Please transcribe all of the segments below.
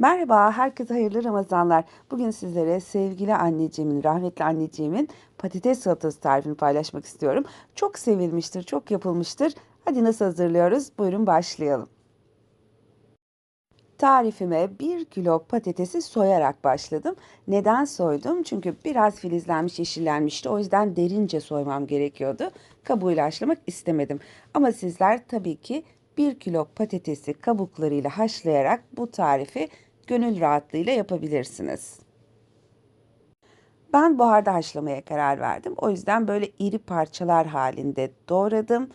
Merhaba, herkese hayırlı Ramazanlar. Bugün sizlere sevgili anneciğimin, rahmetli anneciğimin patates salatası tarifini paylaşmak istiyorum. Çok sevilmiştir, çok yapılmıştır. Hadi nasıl hazırlıyoruz? Buyurun başlayalım. Tarifime 1 kilo patatesi soyarak başladım. Neden soydum? Çünkü biraz filizlenmiş, yeşillenmişti. O yüzden derince soymam gerekiyordu. Kabuğuyla haşlamak istemedim. Ama sizler tabii ki 1 kilo patatesi kabuklarıyla haşlayarak bu tarifi gönül rahatlığıyla yapabilirsiniz. Ben buharda haşlamaya karar verdim. O yüzden böyle iri parçalar halinde doğradım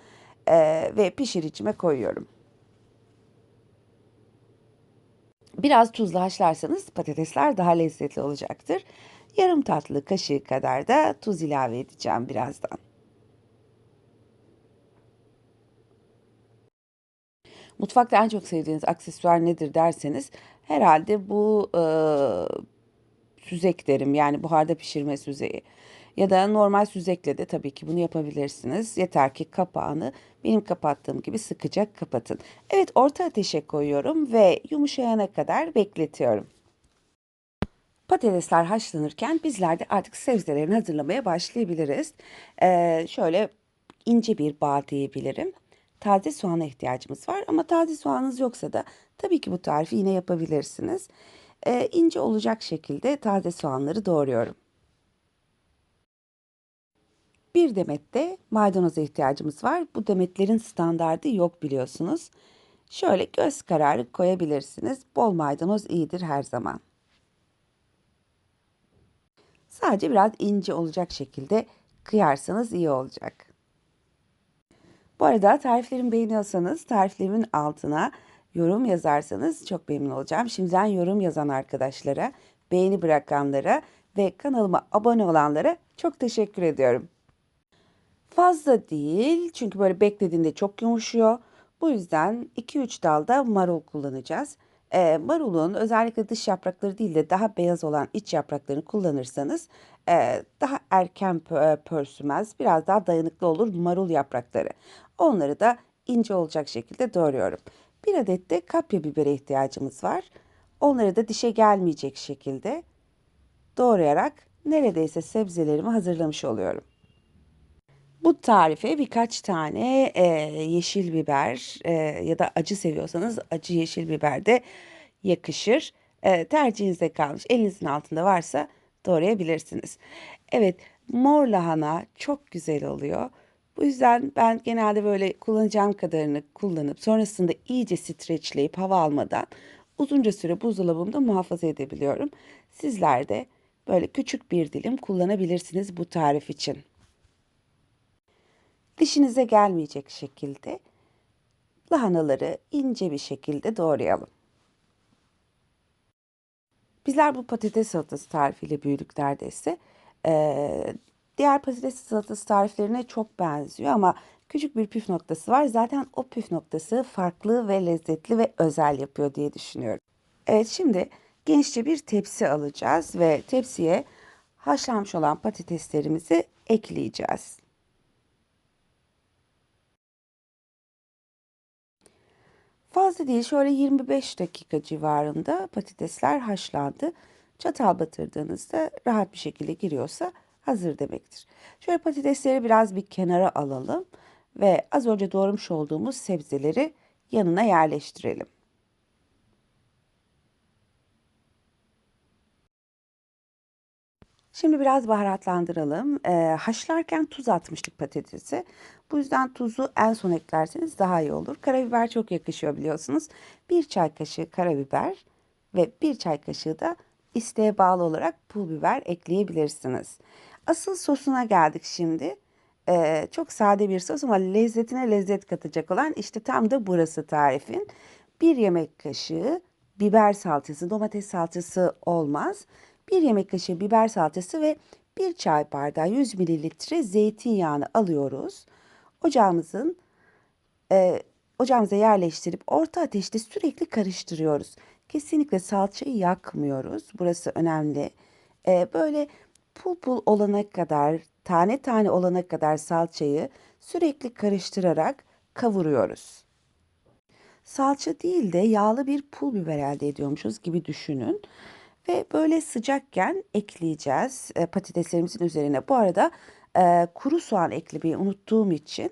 eee, ve pişiricime koyuyorum. Biraz tuzla haşlarsanız patatesler daha lezzetli olacaktır. Yarım tatlı kaşığı kadar da tuz ilave edeceğim birazdan. Mutfakta en çok sevdiğiniz aksesuar nedir derseniz herhalde bu e, süzek derim. Yani buharda pişirme süzeyi. Ya da normal süzekle de tabii ki bunu yapabilirsiniz. Yeter ki kapağını benim kapattığım gibi sıkıca kapatın. Evet orta ateşe koyuyorum ve yumuşayana kadar bekletiyorum. Patatesler haşlanırken bizler de artık sebzelerini hazırlamaya başlayabiliriz. Ee, şöyle ince bir bağ diyebilirim. Taze soğana ihtiyacımız var ama taze soğanınız yoksa da tabii ki bu tarifi yine yapabilirsiniz. Ee, ince olacak şekilde taze soğanları doğruyorum. Bir demet de maydanoza ihtiyacımız var. Bu demetlerin standardı yok biliyorsunuz. Şöyle göz kararı koyabilirsiniz. Bol maydanoz iyidir her zaman. Sadece biraz ince olacak şekilde kıyarsanız iyi olacak. Bu arada tariflerimi beğeniyorsanız tariflerimin altına yorum yazarsanız çok memnun olacağım. Şimdiden yorum yazan arkadaşlara, beğeni bırakanlara ve kanalıma abone olanlara çok teşekkür ediyorum. Fazla değil çünkü böyle beklediğinde çok yumuşuyor. Bu yüzden 2-3 dalda marul kullanacağız. E, marulun özellikle dış yaprakları değil de daha beyaz olan iç yapraklarını kullanırsanız e, daha erken pö- pörsümez, biraz daha dayanıklı olur marul yaprakları. Onları da ince olacak şekilde doğruyorum. Bir adet de kapya bibere ihtiyacımız var. Onları da dişe gelmeyecek şekilde doğrayarak neredeyse sebzelerimi hazırlamış oluyorum. Bu tarife birkaç tane e, yeşil biber e, ya da acı seviyorsanız acı yeşil biber de yakışır. E, tercihinize kalmış. Elinizin altında varsa doğrayabilirsiniz. Evet, mor lahana çok güzel oluyor. Bu yüzden ben genelde böyle kullanacağım kadarını kullanıp sonrasında iyice streçleyip hava almadan uzunca süre buzdolabımda muhafaza edebiliyorum. Sizler de böyle küçük bir dilim kullanabilirsiniz bu tarif için dişinize gelmeyecek şekilde lahanaları ince bir şekilde doğrayalım. Bizler bu patates salatası tarifiyle büyüdük neredeyse. Ee, diğer patates salatası tariflerine çok benziyor ama küçük bir püf noktası var. Zaten o püf noktası farklı ve lezzetli ve özel yapıyor diye düşünüyorum. Evet şimdi genişçe bir tepsi alacağız ve tepsiye haşlanmış olan patateslerimizi ekleyeceğiz. Fazla değil şöyle 25 dakika civarında patatesler haşlandı. Çatal batırdığınızda rahat bir şekilde giriyorsa hazır demektir. Şöyle patatesleri biraz bir kenara alalım ve az önce doğramış olduğumuz sebzeleri yanına yerleştirelim. Şimdi biraz baharatlandıralım. Ee, haşlarken tuz atmıştık patatesi. Bu yüzden tuzu en son eklerseniz daha iyi olur. Karabiber çok yakışıyor biliyorsunuz. Bir çay kaşığı karabiber ve bir çay kaşığı da isteğe bağlı olarak pul biber ekleyebilirsiniz. Asıl sosuna geldik şimdi. Ee, çok sade bir sos ama lezzetine lezzet katacak olan işte tam da burası tarifin. Bir yemek kaşığı biber salçası, domates salçası olmaz. 1 yemek kaşığı biber salçası ve 1 çay bardağı 100 mililitre zeytinyağını alıyoruz. Ocağımızın e, ocağımıza yerleştirip orta ateşte sürekli karıştırıyoruz. Kesinlikle salçayı yakmıyoruz. Burası önemli. E, böyle pul pul olana kadar, tane tane olana kadar salçayı sürekli karıştırarak kavuruyoruz. salça değil de yağlı bir pul biber elde ediyormuşuz gibi düşünün. Ve böyle sıcakken ekleyeceğiz e, patateslerimizin üzerine. Bu arada e, kuru soğan eklemeyi unuttuğum için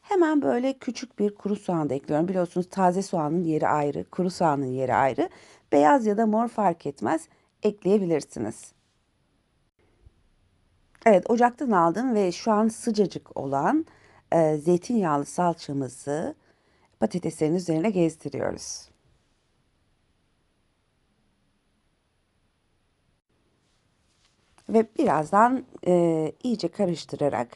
hemen böyle küçük bir kuru soğan da ekliyorum. Biliyorsunuz taze soğanın yeri ayrı, kuru soğanın yeri ayrı. Beyaz ya da mor fark etmez ekleyebilirsiniz. Evet, ocaktan aldım ve şu an sıcacık olan e, zeytinyağlı salçamızı patateslerin üzerine gezdiriyoruz. Ve birazdan e, iyice karıştırarak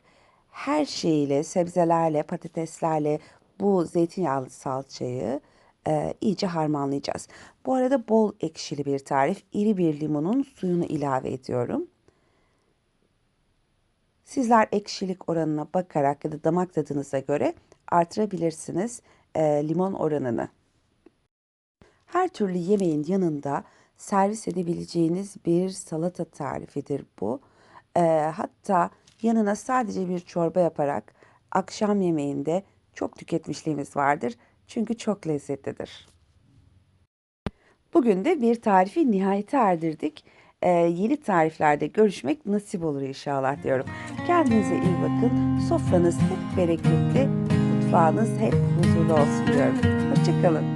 her şeyiyle, sebzelerle, patateslerle bu zeytinyağlı salçayı e, iyice harmanlayacağız. Bu arada bol ekşili bir tarif. İri bir limonun suyunu ilave ediyorum. Sizler ekşilik oranına bakarak ya da damak tadınıza göre artırabilirsiniz e, limon oranını. Her türlü yemeğin yanında servis edebileceğiniz bir salata tarifidir bu. E, hatta yanına sadece bir çorba yaparak akşam yemeğinde çok tüketmişliğimiz vardır. Çünkü çok lezzetlidir. Bugün de bir tarifi nihayete erdirdik. Ee, yeni tariflerde görüşmek nasip olur inşallah diyorum. Kendinize iyi bakın. Sofranız hep bereketli, mutfağınız hep huzurlu olsun diyorum. Hoşçakalın.